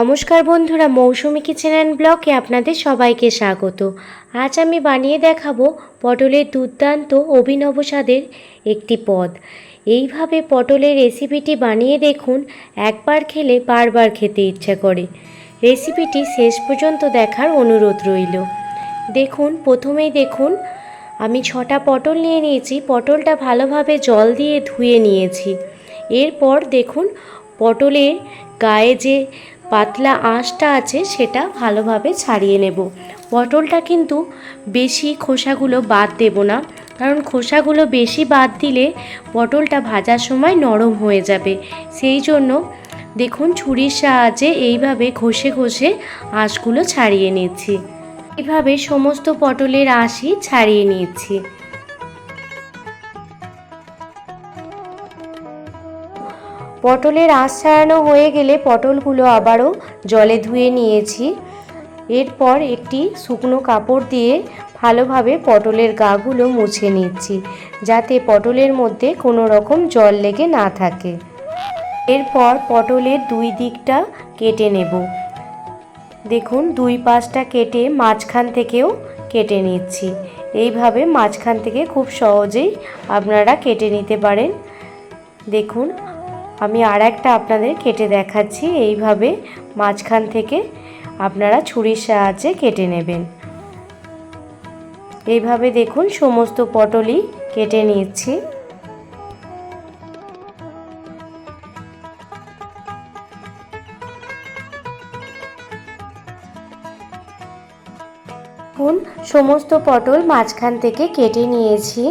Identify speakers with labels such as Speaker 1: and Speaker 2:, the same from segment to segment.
Speaker 1: নমস্কার বন্ধুরা, মৌসুমি kitchen and ব্লকে আপনাদের সবাইকে স্বাগত। আজ আমি বানিয়ে দেখাবো পটলের দুর্দান্ত অভিনব স্বাদের একটি পদ। এইভাবে পটলের রেসিপিটি বানিয়ে দেখুন, একবার খেলে বারবার খেতে ইচ্ছা করে। রেসিপিটি শেষ পর্যন্ত দেখার অনুরোধ রইল। দেখুন, প্রথমেই দেখুন, আমি ছটা পটল নিয়ে নিয়েছি। পটলটা ভালোভাবে জল দিয়ে ধুয়ে নিয়েছি। এরপর দেখুন, পটলের গায়ে যে পাতলা আঁশটা আছে সেটা ভালোভাবে ছাড়িয়ে নেব। পটলটা কিন্তু বেশি খোসাগুলো বাদ দেব না, কারণ খোসাগুলো বেশি বাদ দিলে পটলটা ভাজার সময় নরম হয়ে যাবে। সেই জন্য দেখুন ছুরির সাহায্যে এইভাবে ঘষে ঘষে আঁশগুলো ছাড়িয়ে নিচ্ছি। এভাবে সমস্ত পটলের আঁশই ছাড়িয়ে নিচ্ছি। পটলের আঁশ ছাড়ানো হয়ে গেলে পটলগুলো আবারও জলে ধুয়ে নিয়েছি। এরপর একটি শুকনো কাপড় দিয়ে ভালোভাবে পটলের গাগুলো মুছে নিচ্ছি, যাতে পটলের মধ্যে কোনো রকম জল লেগে না থাকে। এরপর পটলের দুই দিকটা কেটে নেব। দেখুন, দুই পাশটা কেটে মাঝখান থেকেও কেটে নিচ্ছি। এইভাবে মাঝখান থেকে খুব সহজেই আপনারা কেটে নিতে পারেন। দেখুন আমি আর একটা আপনাদের কেটে দেখাচ্ছি। এইভাবে মাঝখান থেকে আপনারা ছুরির সাহায্যে কেটে নেবেন। এইভাবে দেখুন সমস্ত পটলই কেটে নিচ্ছি সমস্ত পটল মাঝখান থেকে কেটে নিয়েছি।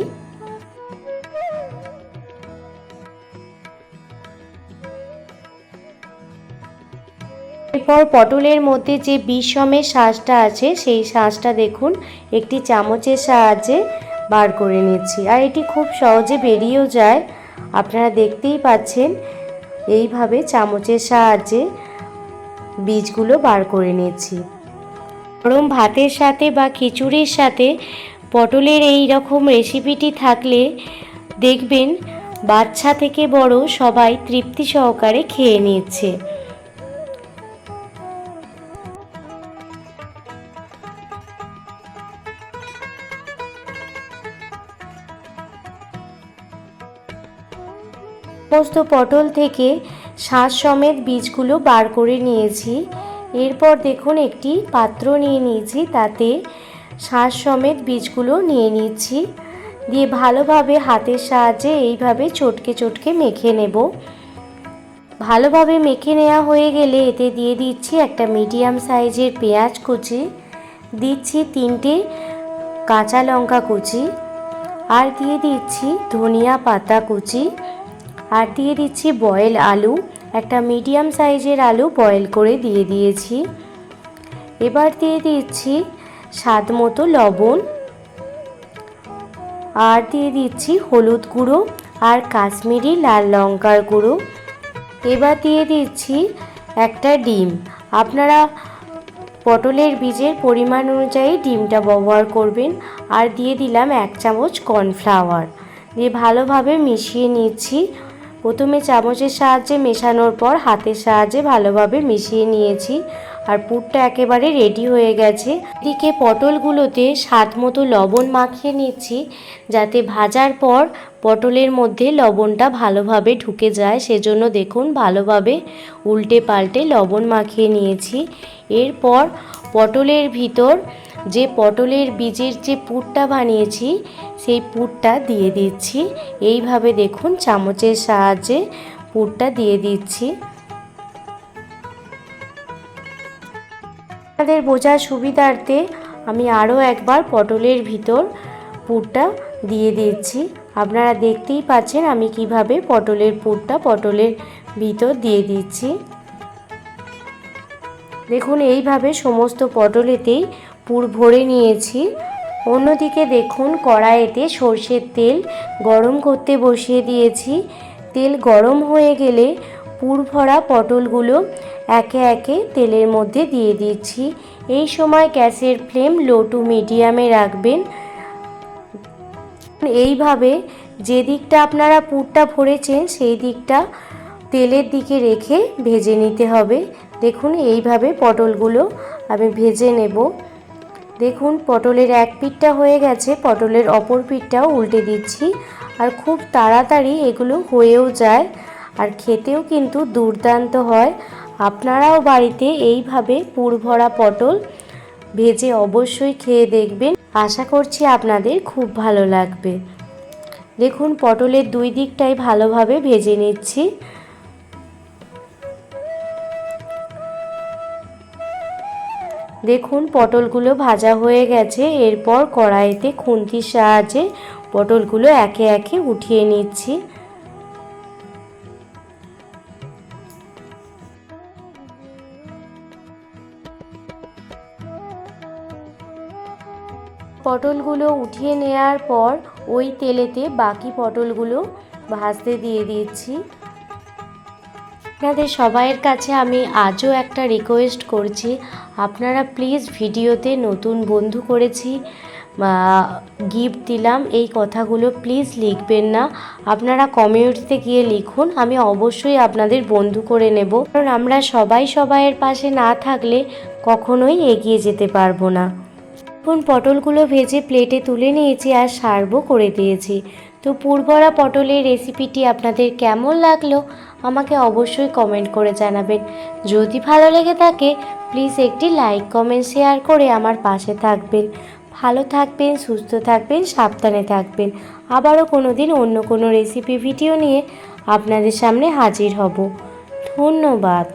Speaker 1: এরপর পটলের মধ্যে যে বিষমের শ্বাসটা আছে, সেই শ্বাসটা দেখুন, একটি চামচের সাহায্যে বার করে নিচ্ছি। আর এটি খুব সহজে বেরিয়েও যায়। আপনারা দেখতেই পাচ্ছেন, এইভাবে চামচের সাহায্যে বীজগুলো বার করে নিচ্ছি। গরম ভাতের সাথে বা খিচুড়ির সাথে পটলের এই রকম রেসিপিটি থাকলে দেখবেন, বাচ্চা থেকে বড় সবাই তৃপ্তি সহকারে খেয়ে নিচ্ছে। সমস্ত পটল থেকে শ্বাস সমেত বীজগুলো বার করে নিয়েছি। এরপর দেখুন, একটি পাত্র নিয়ে নিয়েছি, তাতে শ্বাস সমেত বীজগুলো নিয়ে নিচ্ছি। দিয়ে ভালোভাবে হাতের সাহায্যে এইভাবে চটকে চটকে মেখে নেব। ভালোভাবে মেখে নেওয়া হয়ে গেলে এতে দিয়ে দিচ্ছি একটা মিডিয়াম সাইজের পেঁয়াজ কুচি, দিচ্ছি তিনটে কাঁচা লঙ্কা কুচি, আর দিয়ে দিচ্ছি ধনিয়া পাতা কুচি। আর দিয়ে দিচ্ছি বয়েল আলু। একটা মিডিয়াম সাইজের আলু বয়েল করে দিয়ে দিয়েছি। এবার দিয়ে দিচ্ছি স্বাদ মতো লবণ। আর দিয়ে দিচ্ছি হলুদ গুঁড়ো আর কাশ্মীরি লাল লঙ্কার গুঁড়ো। এবার দিয়ে দিচ্ছি একটা ডিম। আপনারা পটলের বীজের পরিমাণ অনুযায়ী ডিমটা ব্যবহার করবেন। আর দিয়ে দিলাম এক চামচ কর্নফ্লাওয়ার। দিয়ে ভালোভাবে মিশিয়ে নিচ্ছি। প্রথমে চামচের সাহায্যে মেশানোর পর হাতের সাহায্যে ভালোভাবে মিশিয়ে নিয়েছি আর পুরটা একেবারে রেডি হয়ে গেছে। এদিকে পটলগুলোতে স্বাদ মতো লবণ মাখিয়ে নিচ্ছি যাতে ভাজার পর পটলের মধ্যে লবণটা ভালোভাবে ঢুকে যায়। সেজন্য দেখুন ভালোভাবে উল্টে পাল্টে লবণ মাখিয়ে নিয়েছি। এরপর পটলের ভিতর যে পটলের বীজের যে পুরটা বানিয়েছি, সেই পুরটা দিয়ে দিচ্ছি। এইভাবে দেখুন চামচের সাহায্যে পুরটা দিয়ে দিচ্ছি। আপনাদের বোঝার সুবিধার্থে আমি আরও একবার পটলের ভিতর পুরটা দিয়ে দিচ্ছি। আপনারা দেখতেই পাচ্ছেন আমি কীভাবে পটলের পুরটা পটলের ভিতর দিয়ে দিচ্ছি। দেখুন এইভাবে সমস্ত পটলেতেই পুর ভরে নিয়েছি। অন্যদিকে দেখুন, কড়াইতে সর্ষের তেল গরম করতে বসিয়ে দিয়েছি। তেল গরম হয়ে গেলে পুর ভরা পটলগুলো একে একে তেলের মধ্যে দিয়ে দিচ্ছি। এই সময় গ্যাসের ফ্লেম লো টু মিডিয়ামে রাখবেন। এইভাবে যে দিকটা আপনারা পুরটা ভরেছেন, সেই দিকটা তেলের দিকে রেখে ভেজে নিতে হবে। দেখুন, এইভাবে পটলগুলো আমি ভেজে নেব। দেখুন, পটলের এক পিঠটা হয়ে গেছে, পটলের অপর পিঠটাও উল্টে দিচ্ছি। আর খুব তাড়াতাড়ি এগুলো হয়েও যায় আর খেতেও কিন্তু দুর্দান্ত হয়। আপনারাও বাড়িতে এইভাবে পুরভরা পটল ভেজে অবশ্যই খেয়ে দেখবেন। আশা করছি আপনাদের খুব ভালো লাগবে। দেখুন, পটলের দুই দিকটাই ভালোভাবে ভেজে নিচ্ছি। দেখুন, পটলগুলো ভাজা হয়ে গেছে। এরপর কড়াইতে খুন্তির সাহায্যে পটলগুলো একে একে উঠিয়ে নিচ্ছি। পটলগুলো উঠিয়ে নেওয়ার পর ওই তেলেতে বাকি পটলগুলো ভাজতে দিয়ে দিচ্ছি। আপনাদের সবাইয়ের কাছে আমি আজও একটা রিকোয়েস্ট করছি। আপনারা প্লিজ ভিডিওতে নতুন বন্ধু করেছি গিফট দিলাম, এই কথাগুলো প্লিজ লিখবেন না। আপনারা কমিউনিটিতে গিয়ে লিখুন, আমি অবশ্যই আপনাদের বন্ধু করে নেব। কারণ আমরা সবাই সবাইয়ের পাশে না থাকলে কখনোই এগিয়ে যেতে পারব না। এখন পটলগুলো ভেজে প্লেটে তুলে নিয়েছি আর সার্ভও করে দিয়েছি। তো পুরভরা পটলের রেসিপিটি আপনাদের কেমন লাগল আমাকে অবশ্যই কমেন্ট করে জানাবেন। যদি ভালো লেগে থাকে প্লিজ একটি লাইক কমেন্ট শেয়ার করে আমার পাশে থাকবেন। ভালো থাকবেন, সুস্থ থাকবেন, সাবধানে থাকবেন। আবারও কোনো দিন অন্য কোনো রেসিপি ভিডিও নিয়ে আপনাদের সামনে হাজির হব। ধন্যবাদ।